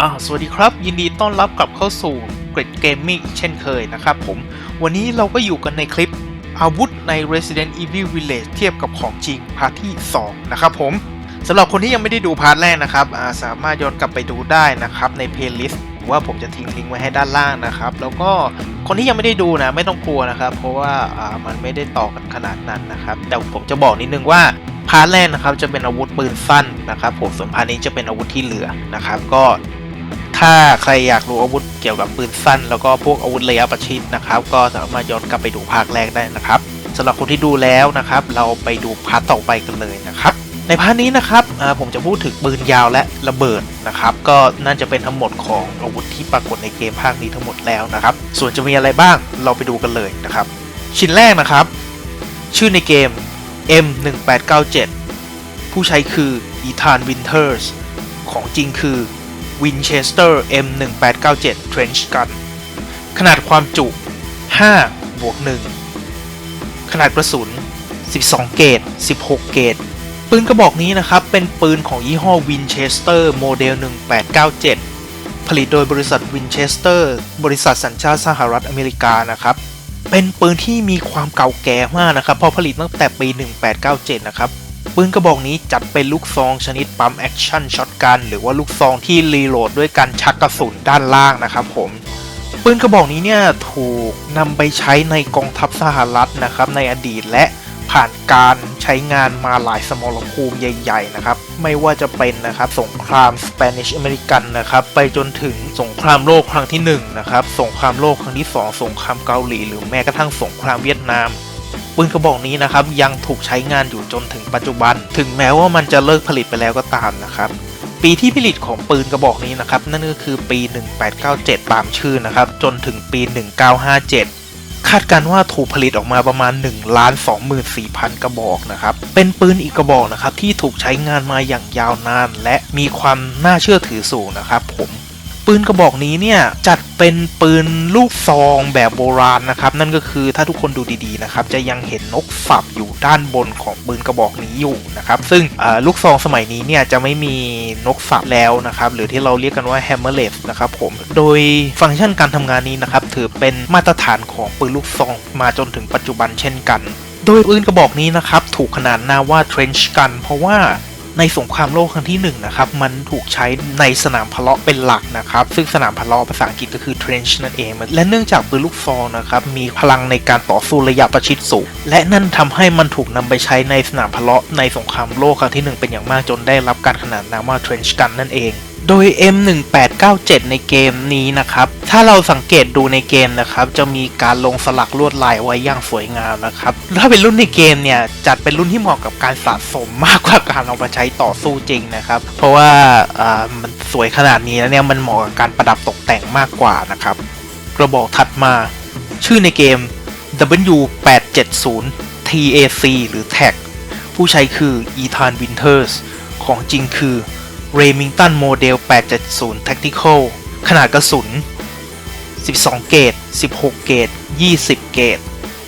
อ่าสวัสดีครับ ยินดีต้อนรับกลับเข้าสู่ Great Gaming เช่นเคยนะครับผม วันนี้เราก็อยู่กันในคลิปอาวุธใน Resident Evil Village เทียบกับของจริงพาร์ทที่ 2 นะครับผมสำหรับคนที่ยังไม่ได้ดูพาร์ทแรกนะครับาสามารถย้อนกลับไปดูได้นะครับใน playlist หรือว่าผมจะทิ้งลิงก์ไว้ให้ด้านล่างนะครับ แล้วก็คนที่ยังไม่ได้ดูนะไม่ต้องกลัวนะครับ เพราะว่าอ่ามันไม่ได้ต่อกันขนาดนั้นนะครับ แต่ผมจะบอกนิดนึงว่าพาร์ทแรกนะครับจะเป็นอาวุธปืนสั้นนะครับผมส่วนพาร์ทนี้จะเป็นอาวุธที่เหลือนะครับ ก็ ถ้าใครอยากรู้อาวุธเกี่ยวกับปืนสั้น แล้วก็พวกอาวุธระยะประชิดนะครับ ก็สามารถย้อนกลับไปดูภาคแรกได้นะครับสำหรับคนที่ดูแล้วนะครับ เราไปดูพาร์ทต่อไปกันเลยนะครับ ในพาร์ทนี้นะครับผมจะพูดถึงปืนยาวและระเบิดนะครับ ก็น่าจะเป็นทั้งหมดของอาวุธที่ปรากฏในเกมภาคนี้ทั้งหมดแล้วนะครับ ส่วนจะมีอะไรบ้างเราไปดูกันเลยนะครับ ชิ้นแรกนะครับ ชื่อในเกม M1897 ผู้ใช้คือ Ethan Winters ของจริงคือ Winchester M1897 Trench Gun ขนาดความจุ5บวก1ขนาดกระสุน 12 เกต16 เกต ปืนกระบอกนี้นะครับ เป็นปืนของยี่ห้อ Winchester โมเดล 1897 ผลิตโดยบริษัท Winchester บริษัทสัญชาติสหรัฐอเมริกานะครับ เป็นปืนที่มีความเก่าแก่มากนะครับเพราะผลิตตั้งแต่ปี 1897 นะครับ ปืนกระบอกนี้จัดเป็นลูกซองชนิดปั๊มแอคชั่นช็อตกัน หรือว่าลูกซองที่รีโหลดด้วยการชักกระสุนด้านล่างนะครับผมปืนกระบอกนี้เนี่ยถูกนำไปใช้ในกองทัพสหรัฐนะครับในอดีตและผ่านการใช้งานมาหลายสมรภูมิใหญ่ ๆ นะครับ ไม่ว่าจะเป็นนะครับสงครามสเปนิชอเมริกันนะครับ ไปจนถึงสงครามโลกครั้งที่หนึ่งนะครับ สงครามโลกครั้งที่สองสงครามเกาหลี หรือแม้กระทั่งสงครามเวียดนาม ปืนกระบอกนี้นะครับยังถูกใช้งานอยู่จนถึงปัจจุบัน ถึงแม้ว่ามันจะเลิกผลิตไปแล้วก็ตามนะครับปีที่ผลิตของปืนกระบอกนี้นะครับนั่นก็คือปี 1897 ตามชื่อนะครับจนถึงปี 1957คาดการณ์ว่าถูกผลิตออกมาประมาณ1ล้าน24,000 กระบอกนะครับ เป็นปืนอีกกระบอกนะครับที่ถูกใช้งานมาอย่างยาวนาน และมีความน่าเชื่อถือสูงนะครับผม ปืนกระบอกนี้เนี่ยจัด เป็นปืนลูกซองแบบโบราณนะครับ นั่นก็คือถ้าทุกคนดูดีๆนะครับ จะยังเห็นนกฝับอยู่ด้านบนของปืนกระบอกนี้อยู่นะครับ ซึ่งลูกซองสมัยนี้เนี่ยจะไม่มีนกฝับแล้วนะครับ หรือที่เราเรียกกันว่า hammerless นะครับผม โดยฟังก์ชันการทำงานนี้นะครับ ถือเป็นมาตรฐานของปืนลูกซองมาจนถึงปัจจุบันเช่นกัน โดยปืนกระบอกนี้นะครับ ถูกขนานนามว่า trench gun เพราะว่า ในสงครามโลกครั้งที่1นงนะครับมันถูกใช้ในสนามพะเลาะเป็นหลักนะครับ ซึ่งสนามพะเลาะภาษาอังกฤษก็คือ trench นั่นเอง และเนื่องจากปืนลูกซองนะครับมีพลังในการต่อสู้ระยะประชิดสูง และนั่นทำให้มันถูกนำไปใช้ในสนามพะเลาะในสงครามโลกครั้งที่ 1 เป็นอย่างมากจนได้รับการขนานนามว่า trench gun นั่นเอง โดย M1897 ในเกมนี้นะครับ ถ้าเราสังเกตดูในเกมนะครับ จะมีการลงสลักลวดลายไว้อย่างสวยงามนะครับ ถ้าเป็นรุ่นในเกมเนี่ย จัดเป็นรุ่นที่เหมาะกับการสะสมมากกว่าการเอามาใช้ต่อสู้จริงนะครับ เพราะว่าอ่ามันสวยขนาดนี้แล้วเนี่ย มันเหมาะกับการประดับตกแต่งมากกว่านะครับ กระบอกถัดมา ชื่อในเกม W870 TAC หรือ TAC ผู้ใช้คือ Ethan Winters ของจริงคือ Remington Model 870 Tactical ขนาดกระสุน 12 เกต 16 เกต 20 เกต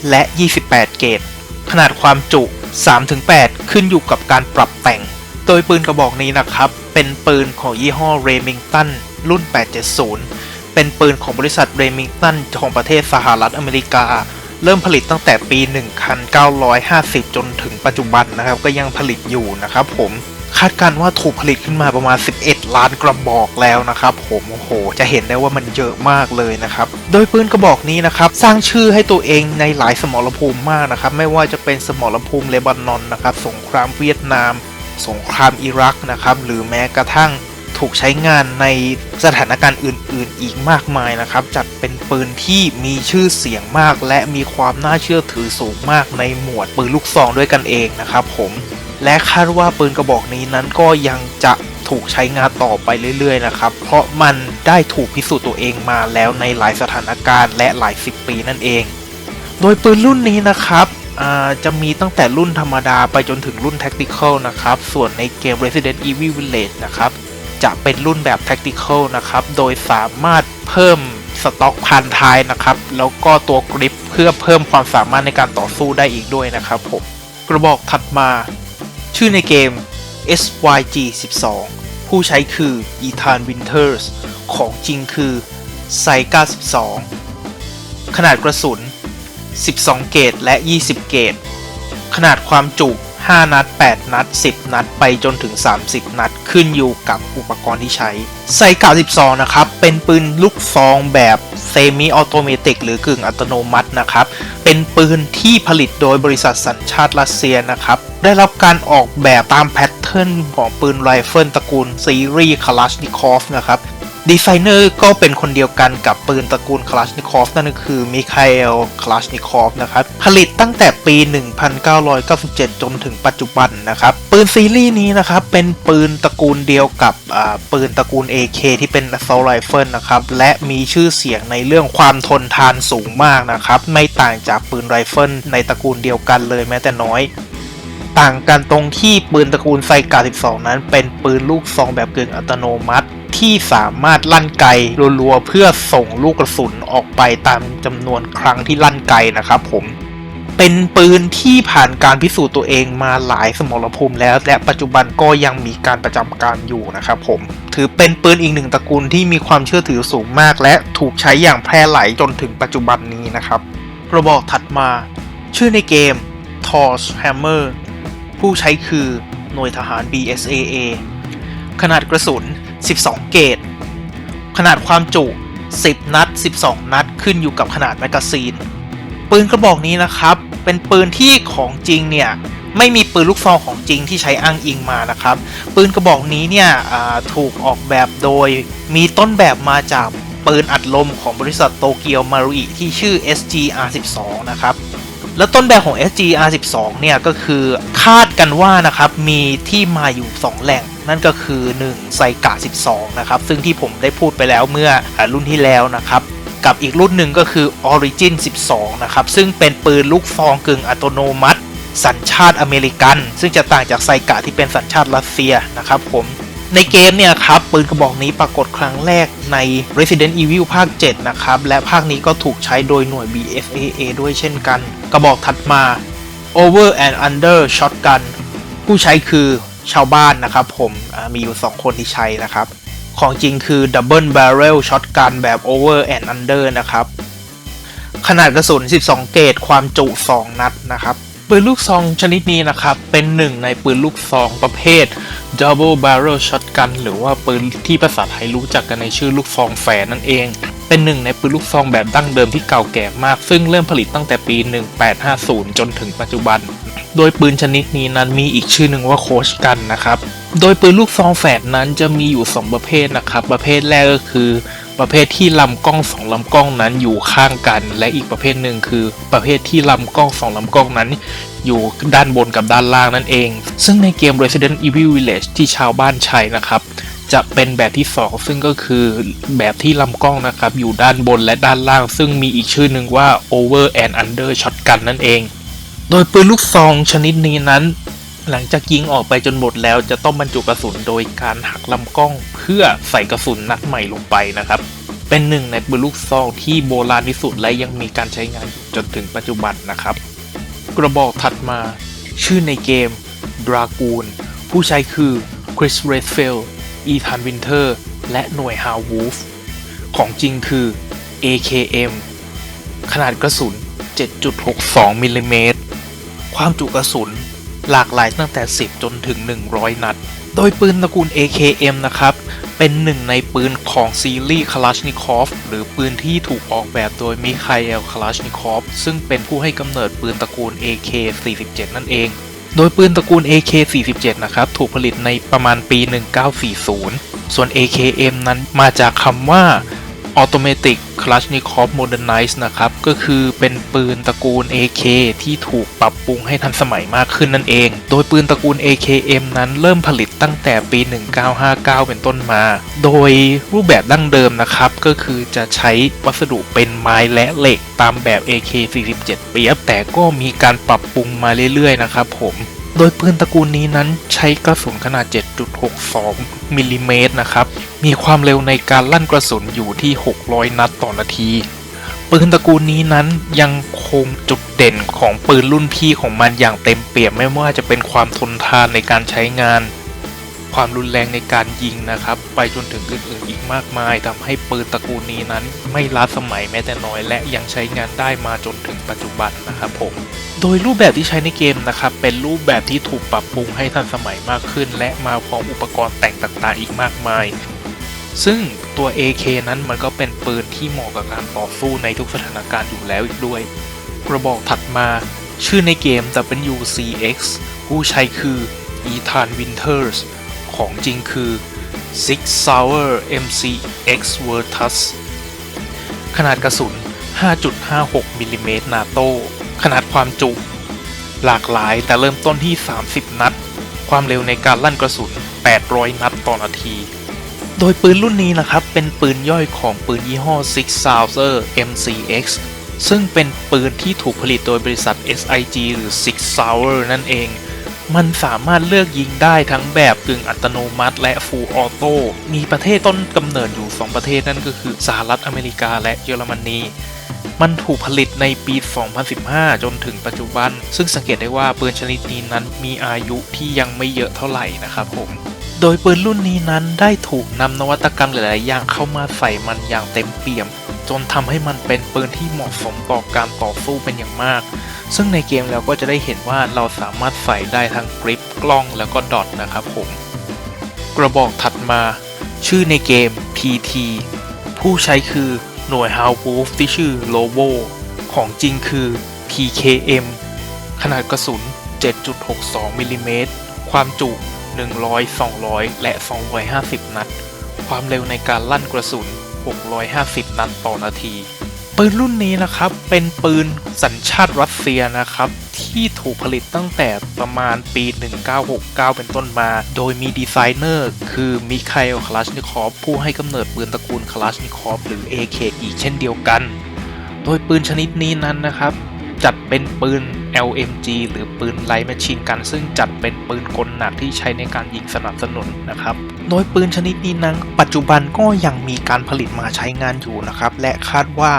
และ 28 เกต ขนาดความจุ 3-8 ขึ้นอยู่กับการปรับแต่ง โดยปืนกระบอกนี้นะครับ เป็นปืนของยี่ห้อ Remington รุ่น 870 เป็นปืนของบริษัท Remington ของประเทศสหรัฐอเมริกา เริ่มผลิตตั้งแต่ปี 1950 จนถึงปัจจุบันนะครับ ก็ยังผลิตอยู่นะครับผม คาดการณ์ว่าถูกผลิตขึ้นมาประมาณ 11 ล้านกระบอกแล้วนะครับ ผมโอ้โห จะเห็นได้ว่ามันเยอะมากเลยนะครับ โดยปืนกระบอกนี้นะครับ สร้างชื่อให้ตัวเองในหลายสมรภูมิมากนะครับ ไม่ว่าจะเป็นสมรภูมิเลบานอนนะครับ สงครามเวียดนาม สงครามอิรักนะครับ หรือแม้กระทั่งถูกใช้งานในสถานการณ์อื่น ๆ อีกมากมายนะครับ จัดเป็นปืนที่มีชื่อเสียงมาก และมีความน่าเชื่อถือสูงมากในหมวดปืนลูกซองด้วยกันเองนะครับผม และคาดว่าปืนกระบอกนี้นั้นก็ยังจะถูกใช้งานต่อไปเรื่อยๆนะครับ เพราะมันได้ถูกพิสูจน์ตัวเองมาแล้วในหลายสถานการณ์และหลายสิบปีนั่นเอง โดยปืนรุ่นนี้นะครับจะมีตั้งแต่รุ่นธรรมดาไปจนถึงรุ่น Tactical นะครับ ส่วนในเกม Resident Evil Village นะครับ จะเป็นรุ่นแบบ Tactical นะครับ โดยสามารถเพิ่มสต็อกพันท้ายนะครับ แล้วก็ตัวกริปเพื่อเพิ่มความสามารถในการต่อสู้ได้อีกด้วยนะครับผม กระบอกถัดมา ชื่อในเกม SYG 12 ผู้ใช้คืออีธานวินเทอร์ส ของจริงคือไซ92ขนาดกระสุน 12 เกตและ 20 เกต ขนาดความจุ5 นัด 8 นัด 10 นัด ไปจนถึง 30 นัด ขึ้นอยู่กับอุปกรณ์ที่ใช้ ไซ92นะครับ เป็นปืนลูกซองแบบเซมิออโตเมติกหรือกึ่งอัตโนมัตินะครับ เป็น ปืนที่ผลิตโดยบริษัทสัญชาติรัสเซียนะครับ ได้รับการออกแบบตามแพทเทิร์นของปืนไรเฟิลตระกูลซีรีส์คาลาชนิคอฟนะครับ ดีไซเนอร์ก็เป็นคนเดียวกันกับปืนตระกูลคลาชนิคอฟนั่นก็คือมิคาเอลคลาชนิคอฟนะครับ ผลิตตั้งแต่ปี 1997 จนถึงปัจจุบันนะครับ ปืนซีรีส์นี้นะครับ เป็นปืนตระกูลเดียวกับปืนตระกูล AK ที่เป็น assault rifle นะครับ และมีชื่อเสียงในเรื่องความทนทานสูงมากนะครับ ไม่ต่างจากปืนไรเฟิลในตระกูลเดียวกันเลยแม้แต่น้อยต่างกันตรงที่ปืนตระกูลไซกา12 นั้นเป็นปืนลูกซองแบบกึ่งอัตโนมัติ ที่สามารถลั่นไกลรัวๆเพื่อส่งลูกกระสุนออกไปตามจำนวนครั้งที่ลั่นไกลนะครับผมเป็นปืนที่ผ่านการพิสูจน์ตัวเองมาหลายสมรภูมิแล้ว และปัจจุบันก็ยังมีการประจำการอยู่นะครับผม ถือเป็นปืนอีกหนึ่งตระกูลที่มีความเชื่อถือสูงมาก และถูกใช้อย่างแพร่หลายจนถึงปัจจุบันนี้นะครับกระบอกถัดมา ชื่อในเกม Torch Hammer ผู้ใช้คือหน่วยทหาร BSAA ขนาดกระสุน 12 เกต ขนาดความจุ 10 นัด 12 นัด ขึ้นอยู่กับขนาดแมกกาซีน ปืนกระบอกนี้นะครับ เป็นปืนที่ของจริงเนี่ยไม่มีปืนลูกซองของจริงที่ใช้อ้างอิงมานะครับ ปืนกระบอกนี้เนี่ยถูกออกแบบโดยมีต้นแบบมาจากปืนอัดลมของบริษัทโตเกียวมารุอิที่ชื่อ SGR12 นะครับ แล้วต้นแบบของ SGR12 เนี่ยก็คือคาดกันว่านะครับมีที่มาอยู่ 2 แหล่ง นั่นก็คือ1ไซกะ12 นะครับ ซึ่งที่ผมได้พูดไปแล้วเมื่อรุ่นที่แล้วนะครับกับอีกรุ่นหนึ่งก็คือ Origin 12 นะครับ ซึ่งเป็นปืนลูกซองกึ่งอัตโนมัติ สัญชาติอเมริกัน ซึ่งจะต่างจากไซกะที่เป็นสัญชาติรัสเซียนะครับผมในเกมเนี่ยครับ ปืนกระบอกนี้ปรากฏครั้งแรกใน Resident Evil ภาค 7 นะครับ และภาคนี้ก็ถูกใช้โดยหน่วย BSAA ด้วยเช่นกัน กระบอกถัดมา Over and Under Shotgun ผู้ใช้คือ ชาวบ้านนะครับผมมีอยู่ 2 คนที่ใช้นะครับ ของจริงคือ Double Barrel Shotgun แบบ Over and Under นะครับ ขนาดกระสุน 12 เกตความจุ 2 นัดนะครับ ปืนลูกซองชนิดนี้นะครับ เป็นหนึ่งในปืนลูกซองประเภท Double Barrel Shotgun หรือว่าปืนที่ภาษาไทยรู้จักกันในชื่อลูกซองแฝดนั่นเองเป็นหนึ่งในปืนลูกซองแบบดั้งเดิมที่เก่าแก่มาก ซึ่งเริ่มผลิตตั้งแต่ปี 1850 จนถึงปัจจุบัน โดยปืนชนิดนี้นั้นมีอีกชื่อหนึ่งว่าโคชกันนะครับ โดยปืนลูกซองแฝดนั้นจะมีอยู่ 2 ประเภทนะครับ ประเภทแรกก็คือ ประเภทที่ลำกล้องสองลำกล้องนั้นอยู่ข้างกัน และอีกประเภทหนึ่งคือ ประเภทที่ลำกล้องสองลำกล้องนั้นอยู่ด้านบนกับด้านล่างนั่นเอง ซึ่งในเกม Resident Evil Village ที่ชาวบ้านใช้นะครับ จะเป็นแบบที่ 2 ซึ่งก็คือแบบที่ลำกล้องนะครับ อยู่ด้านบนและด้านล่าง ซึ่งมีอีกชื่อหนึ่งว่า Over and Under Shotgun นั่นเอง โดยปืนลูกซองชนิดนี้นั้น หลังจากยิงออกไปจนหมดแล้วจะต้องบรรจุกระสุนโดยการหักลำกล้องเพื่อใส่กระสุนนัดใหม่ลงไปนะครับ เป็นหนึ่งในปืนลูกซองที่โบราณที่สุดและยังมีการใช้งานจนถึงปัจจุบันนะครับ กระบอกถัดมา ชื่อในเกม Dragoon ผู้ใช้คือ Chris Redfield อีธานวินเทอร์ และหน่วย How Wolf ของจริงคือ AKM ขนาดกระสุน 7.62มิลลิเมตร ความจุกระสุน หลากหลายตั้งแต่ 10 จนถึง 100 นัด โดยปืนตระกูล AKM นะครับ เป็นหนึ่งในปืนของซีรีส์คลาชนิคอฟหรือปืนที่ถูกออกแบบโดยมิคาเอลคลาชนิคอฟซึ่งเป็นผู้ให้กำเนิดปืนตระกูล AK-47 นั่นเองโดยปืนตระกูล AK-47 นะครับ ถูกผลิตในประมาณปี 1940 ส่วน AKM นั้นมาจากคำว่า Automatic Kalashnikov Modernized นะครับ ก็คือเป็นปืนตระกูล AK ที่ถูกปรับปรุงให้ทันสมัยมากขึ้นนั่นเอง โดยปืนตระกูล AKM นั้นเริ่มผลิตตั้งแต่ปี 1959 เป็นต้นมา โดยรูปแบบดั้งเดิมนะครับ ก็คือจะใช้วัสดุเป็นไม้และเหล็กตามแบบ AK47 เปียบ แต่ก็มีการปรับปรุงมาเรื่อยๆ นะครับผม โดยปืนตระกูลนี้นั้นใช้กระสุนขนาด 7.62 มิลลิเมตรนะครับ มีความเร็วในการลั่นกระสุนอยู่ที่ 600 นัดต่อนาที ปืนตระกูลนี้นั้นยังคงจุดเด่นของปืนรุ่นพี่ของมันอย่างเต็มเปี่ยมไม่ว่าจะเป็นความทนทานในการใช้งาน ความรุนแรงในการยิงนะครับ ไปจนถึงอื่นๆอีกมากมายทำให้ปืนตระกูลนี้นั้น ไม่ล้าสมัยแม้แต่น้อย และยังใช้งานได้มาจนถึงปัจจุบันนะครับผมโดยรูปแบบที่ใช้ในเกมนะครับ เป็นรูปแบบที่ถูกปรับปรุงให้ทันสมัยมากขึ้น และมาพร้อมอุปกรณ์แต่งต่างๆ อีกมากมาย ซึ่งตัว AK นั้นมันก็เป็นปืนที่เหมาะกับการต่อสู้ในทุกสถานการณ์อยู่แล้วอีกด้วย กระบอกถัดมา ชื่อในเกม WCX ผู้ใช้คือ Ethan Winters ของจริงคือ Six Sauer MCX Virtus ขนาดกระสุน 5.56มิลลิเมตรนาโตขนาดความจุ หลากหลายแต่เริ่มต้นที่ 30 นัด ความเร็วในการลั่นกระสุน 800 นัดต่อนาที โดยปืนรุ่นนี้นะครับ เป็นปืนย่อยของปืนยี่ห้อ Six Sauer MCX ซึ่งเป็นปืนที่ถูกผลิตโดยบริษัท SIG หรือ Six Sauer นั่นเอง มันสามารถเลือกยิงได้ทั้งแบบกึ่งอัตโนมัติ และ Full Auto มีประเทศต้นกำเนิดอยู่ 2 ประเทศนั่นก็คือสหรัฐอเมริกาและเยอรมนี มันถูกผลิตในปี 2015 จนถึงปัจจุบัน ซึ่งสังเกตได้ว่าปืนชนิดนี้นั้นมีอายุที่ยังไม่เยอะเท่าไหร่นะครับผมโดยปืนรุ่นนี้นั้นได้ถูกนำนวัตกรรมหลาย ๆ อย่างเข้ามาใส่มันอย่างเต็มเปี่ยม จนทำให้มันเป็นปืนที่เหมาะสมต่อการต่อสู้เป็นอย่างมาก ซึ่งในเกมเราก็จะได้เห็นว่าเราสามารถใส่ได้ทั้งกริปกล้องแล้วก็ดอทนะครับผมกระบอกถัดมา ชื่อในเกม PT ผู้ใช้คือหน่วย h o w w o l f ที่ชื่อ Lobo ของจริงคือ PKM ขนาดกระสุน 7.62มิลลิเมตรความจุ100 200 และ 250 นัด ความเร็วในการลั่นกระสุน 650 นัดต่อนาที ปืนรุ่นนี้นะครับเป็นปืนสัญชาติรัสเซียนะครับที่ถูกผลิตตั้งแต่ประมาณปี 1969 เป็นต้นมา โดยมีดีไซเนอร์คือมิคาเอลคลาชนิคอฟผู้ให้กำเนิดปืนตระกูลคลาชนิคอฟหรือ AK อีกเช่นเดียวกัน โดยปืนชนิดนี้นั้นนะครับ จัดเป็นปืน LMG หรือปืนไลท์แมชชีนกัน ซึ่งจัดเป็นปืนกลหนักที่ใช้ในการยิงสนับสนุนนะครับ โดยปืนชนิดนี้นั้นปัจจุบันก็ยังมีการผลิตมาใช้งานอยู่นะครับ และคาดว่า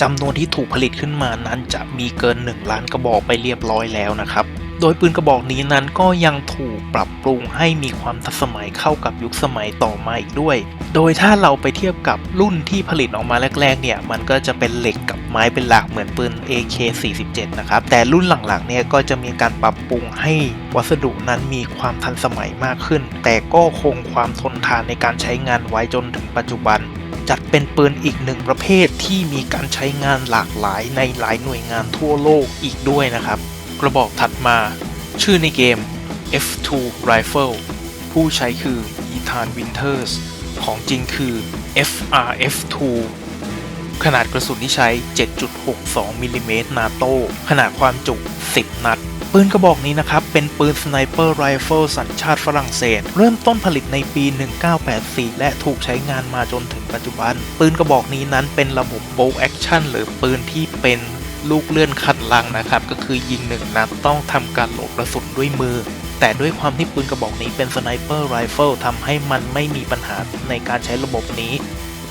จำนวนที่ถูกผลิตขึ้นมานั้นจะมีเกิน 1 ล้านกระบอกไปเรียบร้อยแล้วนะครับ โดยปืนกระบอกนี้นั้นก็ยังถูกปรับปรุงให้มีความทันสมัยเข้ากับยุคสมัยต่อมาอีกด้วย โดยถ้าเราไปเทียบกับรุ่นที่ผลิตออกมาแรกๆเนี่ยมันก็จะเป็นเหล็กกับไม้เป็นหลักเหมือนปืน AK47 นะครับ แต่รุ่นหลังๆเนี่ยก็จะมีการปรับปรุงให้วัสดุนั้นมีความทันสมัยมากขึ้น แต่ก็คงความทนทานในการใช้งานไว้จนถึงปัจจุบันจัดเป็นปืนอีกหนึ่งประเภทที่มีการใช้งานหลากหลายในหลายหน่วยงานทั่วโลกอีกด้วยนะครับ กระบอกถัดมา ชื่อในเกม F2 Rifle ผู้ใช้คือ Ethan Winters ของจริงคือ FRF2 ขนาดกระสุนที่ใช้ 7.62 มิลลิเมตรนาโต้ขนาดความจุ 10 นัด ปืนกระบอกนี้นะครับ เป็นปืนสไนเปอร์ไรเฟิลสัญชาติฝรั่งเศส เริ่มต้นผลิตในปี 1984 และถูกใช้งานมาจนถึงปัจจุบัน ปืนกระบอกนี้นั้นเป็นระบบ bolt action หรือปืนที่เป็น ลูกเลื่อนขัดลังนะครับ ก็คือยิงหนึ่งนัดต้องทำการโหลดกระสุนด้วยมือ แต่ด้วยความที่ปืนกระบอกนี้เป็นสไนเปอร์ไรเฟิลทำให้มันไม่มีปัญหาในการใช้ระบบนี้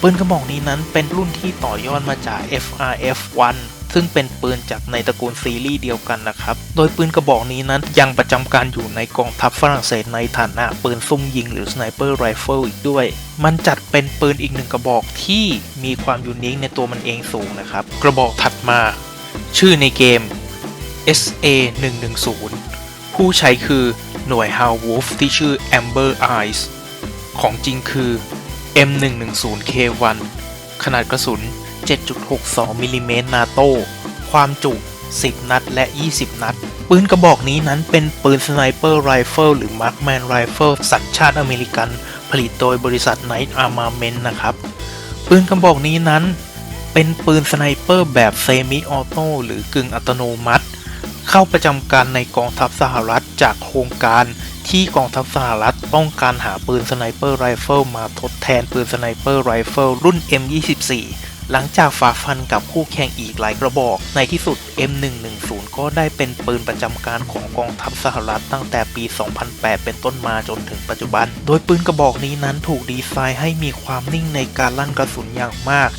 ปืนกระบอกนี้นั้นเป็นรุ่นที่ต่อยอดมาจาก FRF1 ซึ่งเป็นปืนจากในตระกูลซีรีส์เดียวกันนะครับ โดยปืนกระบอกนี้นั้นยังประจำการอยู่ในกองทัพฝรั่งเศสในฐานะปืนซุ่มยิงหรือสไนเปอร์ไรเฟิลอีกด้วย มันจัดเป็นปืนอีกหนึ่งกระบอกที่มีความยูนิคในตัวมันเองสูงนะครับ กระบอกถัดมา ชื่อในเกม SA 110 ผู้ใช้คือหน่วย h o w w o l f ที่ชื่อ Amber Eyes ของจริงคือ M110K1 ขนาดกระสุน 7.62 มิลลิเมตรนาโต้ความจุ 10 นัดและ 20 นัด ปืนกระบอกนี้นั้นเป็นปืนสไนเปอร์ไรเฟิลหรือมาร์คแมนไรเฟิลสัญชาติอเมริกัน ผลิตโดยบริษัท Knight Armament นะครับ ปืนกระบอกนี้นั้น เป็นปืนสไนเปอร์แบบเซมิออโต้หรือกึ่งอัตโนมัติ เข้าประจำการในกองทัพสหรัฐจากโครงการที่กองทัพสหรัฐต้องการหาปืนสไนเปอร์ไรเฟิลมาทดแทนปืนสไนเปอร์ไรเฟิลรุ่น M24 หลังจากฝ่าฟันกับคู่แข่งอีกหลายกระบอก ในที่สุด M110 ก็ได้เป็นปืนประจำการของกองทัพสหรัฐตั้งแต่ปี 2008 เป็นต้นมาจนถึงปัจจุบัน โดยปืนกระบอกนี้นั้นถูกดีไซน์ให้มีความนิ่งในการลั่นกระสุนอย่างมาก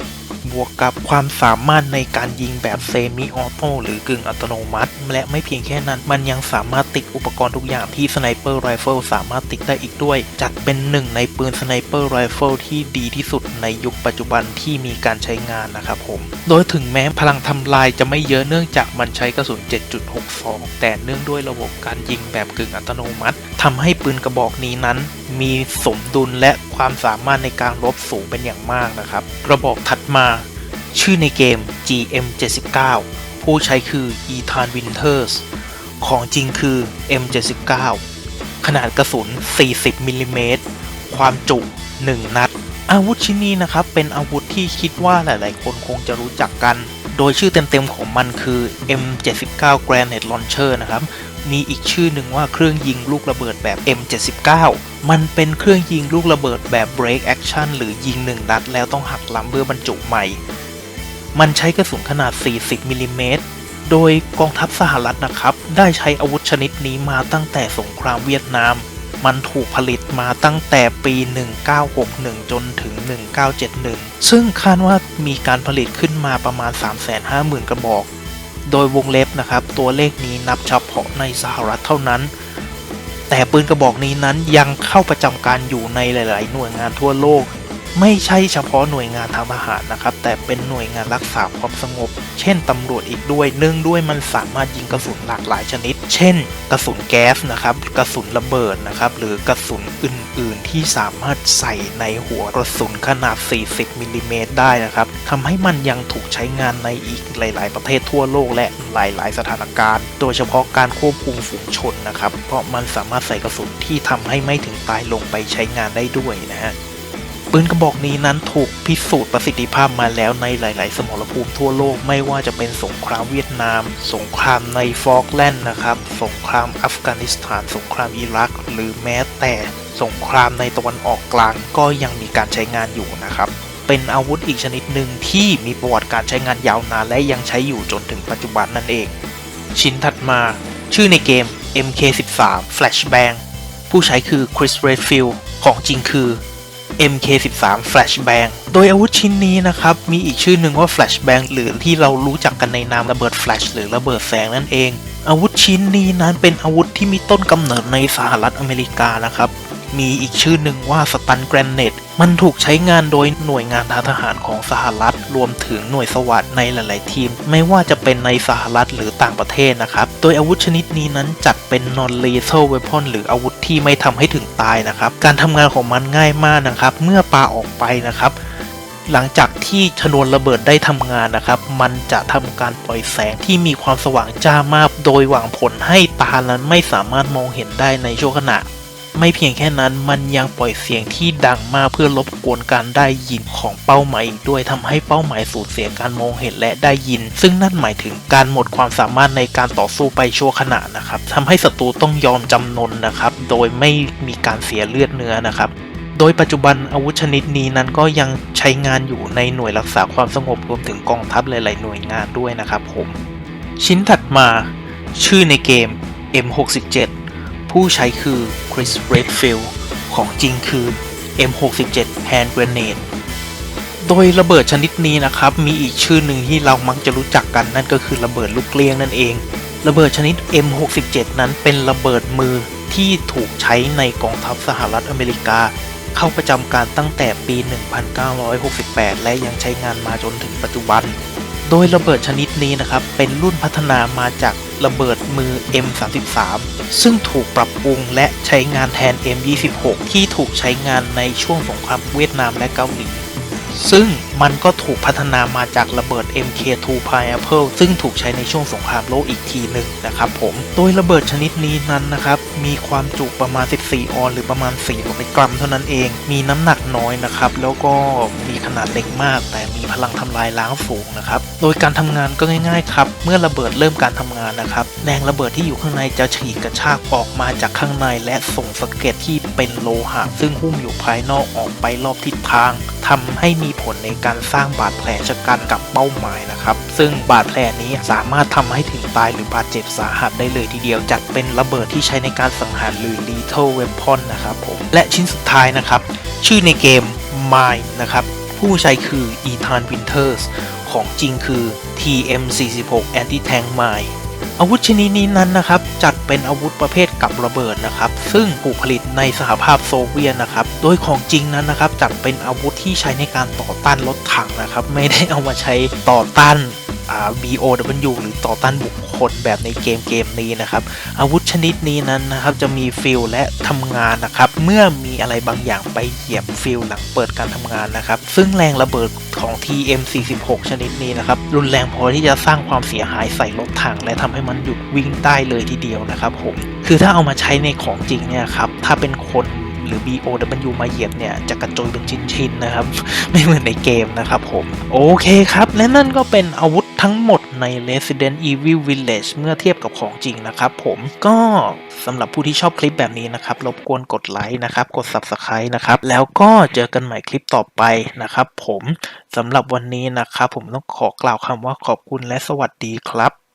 บวกกับความสามารถในการยิงแบบเซมิออโต้หรือกึ่งอัตโนมัติ และไม่เพียงแค่นั้น มันยังสามารถติดอุปกรณ์ทุกอย่างที่สไนเปอร์ไรเฟิลสามารถติดได้อีกด้วย จัดเป็นหนึ่งในปืนสไนเปอร์ไรเฟิลที่ดีที่สุดในยุคปัจจุบันที่มีการใช้งานนะครับผม โดยถึงแม้พลังทำลายจะไม่เยอะเนื่องจากมันใช้กระสุน 7.62 แต่เนื่องด้วยระบบการยิงแบบกึ่งอัตโนมัติทำให้ปืนกระบอกนี้นั้น มีสมดุลและความสามารถในการรบสูงเป็นอย่างมากนะครับ กระบอกถัดมาชื่อในเกม GM79 ผู้ใช้คือ Ethan Winters ของจริงคือ M79 ขนาดกระสุน 40มิลลิเมตร ความจุ 1 นัด อาวุธชิ้นนี้นะครับ เป็นอาวุธที่คิดว่าหลายๆ คนคงจะรู้จักกัน โดยชื่อเต็มๆของมันคือ M79 Granite Launcher นะครับ มีอีกชื่อหนึ่งว่าเครื่องยิงลูกระเบิดแบบ M79 มันเป็นเครื่องยิงลูกระเบิดแบบ break action หรือยิง1นัดแล้วต้องหักลำเพื่อบรรจุใหม่ มันใช้กระสุนขนาด 40มิลลิเมตร โดยกองทัพสหรัฐนะครับ ได้ใช้อาวุธชนิดนี้มาตั้งแต่สงครามเวียดนาม มันถูกผลิตมาตั้งแต่ปี 1961 จนถึง 1971 ซึ่งคาดว่ามีการผลิตขึ้นมาประมาณ 350,000 กระบอก โดยวงเล็บนะครับ ตัวเลขนี้นับเฉพาะในสหรัฐเท่านั้น แต่ปืนกระบอกนี้นั้นยังเข้าประจำการอยู่ในหลาย ๆ หน่วยงานทั่วโลก ไม่ใช่เฉพาะหน่วยงานทางทหารนะครับ แต่เป็นหน่วยงานรักษาความสงบ เช่นตำรวจอีกด้วยเนื่องด้วยมันสามารถยิงกระสุนหลากหลายชนิด เช่น กระสุนแก๊สนะครับ กระสุนระเบิดนะครับ หรือกระสุนอื่น ๆ ที่สามารถใส่ในหัวกระสุนขนาด 40มิลลิเมตรได้นะครับทำให้มันยังถูกใช้งานในอีกหลาย ๆ ประเทศทั่วโลกและหลาย ๆ สถานการณ์ โดยเฉพาะการควบคุมฝูงชนนะครับ เพราะมันสามารถใส่กระสุนที่ทำให้ไม่ถึงตายลงไปใช้งานได้ด้วยนะฮะ ปืนกระบอกนี้นั้นถูกพิสูจน์ประสิทธิภาพมาแล้วในหลาย ๆ สมรภูมิทั่วโลกไม่ว่าจะเป็นสงครามเวียดนาม สงครามในฟอกแลนด์นะครับ สงครามอัฟกานิสถาน สงครามอิรัก หรือแม้แต่สงครามในตะวันออกกลางก็ยังมีการใช้งานอยู่นะครับ เป็นอาวุธอีกชนิดหนึ่งที่มีประวัติการใช้งานยาวนานและยังใช้อยู่จนถึงปัจจุบันนั่นเอง ชิ้นถัดมา ชื่อในเกม MK13 Flashbang ผู้ใช้คือ Chris Redfield ของจริงคือ MK13 Flashbang โดยอาวุธชิ้นนี้นะครับ มีอีกชื่อหนึ่งว่า Flashbang หรือที่เรารู้จักกันในนามระเบิดแฟลชหรือระเบิดแสงนั่นเอง อาวุธชิ้นนี้นั้นเป็นอาวุธที่มีต้นกำเนิดในสหรัฐอเมริกานะครับ มีอีกชื่อหนึ่งว่าสตันแกรนเนตมันถูกใช้งานโดยหน่วยงานทางทหารของสหรัฐ รวมถึงหน่วยสวัสดในหลาย ๆ ทีม ไม่ว่าจะเป็นในสหรัฐหรือต่างประเทศนะครับ โดยอาวุธชนิดนี้นั้นจัดเป็น non lethal weapon หรืออาวุธที่ไม่ทำให้ถึงตายนะครับ การทำงานของมันง่ายมากนะครับ เมื่อปาออกไปนะครับหลังจากที่ชนวนระเบิดได้ทำงานนะครับ มันจะทำการปล่อยแสงที่มีความสว่างจ้ามาก โดยหวังผลให้ตานั้นไม่สามารถมองเห็นได้ในช่วงขณะ ไม่เพียงแค่นั้นมันยังปล่อยเสียงที่ดังมากเพื่อรบกวนการได้ยินของเป้าหมายอีกด้วยทำให้เป้าหมายสูญเสียการมองเห็นและได้ยิน ซึ่งนั่นหมายถึงการหมดความสามารถในการต่อสู้ไปชั่วขณะนะครับทำให้ศัตรูต้องยอมจำนนนะครับ โดยไม่มีการเสียเลือดเนื้อนะครับโดยปัจจุบันอาวุธชนิดนี้นั้นก็ยังใช้งานอยู่ในหน่วยรักษาความสงบรวมถึงกองทัพหลาย ๆ หน่วยงานด้วยนะครับผม ชิ้นถัดมา ชื่อในเกม M67 ผู้ใช้คือ Chris Redfield ของจริงคือ M67 Hand Grenade โดยระเบิดชนิดนี้นะครับ มีอีกชื่อหนึ่งที่เรามักจะรู้จักกันนั่นก็คือระเบิดลูกเลี้ยงนั่นเอง ระเบิดชนิด M67 นั้นเป็นระเบิดมือที่ถูกใช้ในกองทัพสหรัฐอเมริกา เข้าประจำการตั้งแต่ปี 1968 และยังใช้งานมาจนถึงปัจจุบัน โดยระเบิดชนิดนี้นะครับ เป็นรุ่นพัฒนามาจาก ระเบิดมือ M33 ซึ่งถูกปรับปรุงและใช้งานแทน M26 ที่ถูกใช้งานในช่วงสงครามเวียดนามและเกาหลี ซึ่งมันก็ถูกพัฒนามาจากระเบิด MK2 Pineapple ซึ่งถูกใช้ในช่วงสงครามโลกอีกทีหนึ่งนะครับผม โดยระเบิดชนิดนี้นั้นนะครับมีความจุประมาณ 14 ออน หรือประมาณ400กรัมเท่านั้นเอง มีน้ำหนักน้อยนะครับ แล้วก็มีขนาดเล็กมาก แต่มีพลังทำลายล้างสูงนะครับ โดยการทำงานก็ง่ายๆครับ เมื่อระเบิดเริ่มการทำงานนะครับ แรงระเบิดที่อยู่ข้างในจะฉีกกระชากออกมาจากข้างในและส่งสะเก็ดที่เป็นโลหะ ซึ่งหุ้มอยู่ภายนอกออกไปรอบทิศทางทำให้มีผลในการสร้างบาดแผลชะกันกับเป้าหมายนะครับ ซึ่งบาดแผลนี้สามารถทำให้ถึงตายหรือบาดเจ็บสาหัสได้เลยทีเดียวจัดเป็นระเบิดที่ใช้ในการสังหารหรือ lethal weapon นะครับผมและชิ้นสุดท้ายนะครับ ชื่อในเกม Mine นะครับผู้ใช้คือ Ethan Winters ของจริงคือ TM46 Anti-Tank Mine อาวุธชนิดนี้นั้นนะครับ จัดเป็นอาวุธประเภทกับระเบิดนะครับ ซึ่งถูกผลิตในสหภาพโซเวียตนะครับ โดยของจริงนั้นนะครับ จัดเป็นอาวุธที่ใช้ในการต่อต้านรถถังนะครับ ไม่ได้เอามาใช้ต่อต้าน BOW หรือต่อต้านบุคคลแบบในเกมเกมนี้นะครับ อาวุธชนิดนี้นั้นนะครับจะมีฟิลและทำงานนะครับ เมื่อมีอะไรบางอย่างไปเหยียบฟิลหลังเปิดการทำงานนะครับ ซึ่งแรงระเบิดของ TM46 ชนิดนี้นะครับ รุนแรงพอที่จะสร้างความเสียหายใส่รถถัง และทำให้มันหยุดวิ่งได้เลยทีเดียวนะครับผมคือถ้าเอามาใช้ในของจริงเนี่ยครับถ้าเป็นคนหรือ BOW มาเหยียบเนี่ยจะกระจุยเป็นชิ้นๆนะครับ ไม่เหมือนในเกมนะครับผม โอเคครับ และนั่นก็เป็นอาวุธ ทั้งหมดใน Resident Evil Village เมื่อเทียบกับของจริงนะครับผมก็สำหรับผู้ที่ชอบคลิปแบบนี้นะครับ รบกวนกดไลค์นะครับ กด Subscribe นะครับ แล้วก็เจอกันใหม่คลิปต่อไปนะครับผมสำหรับวันนี้นะครับ ผมต้องขอกล่าวคำว่าขอบคุณและสวัสดีครับ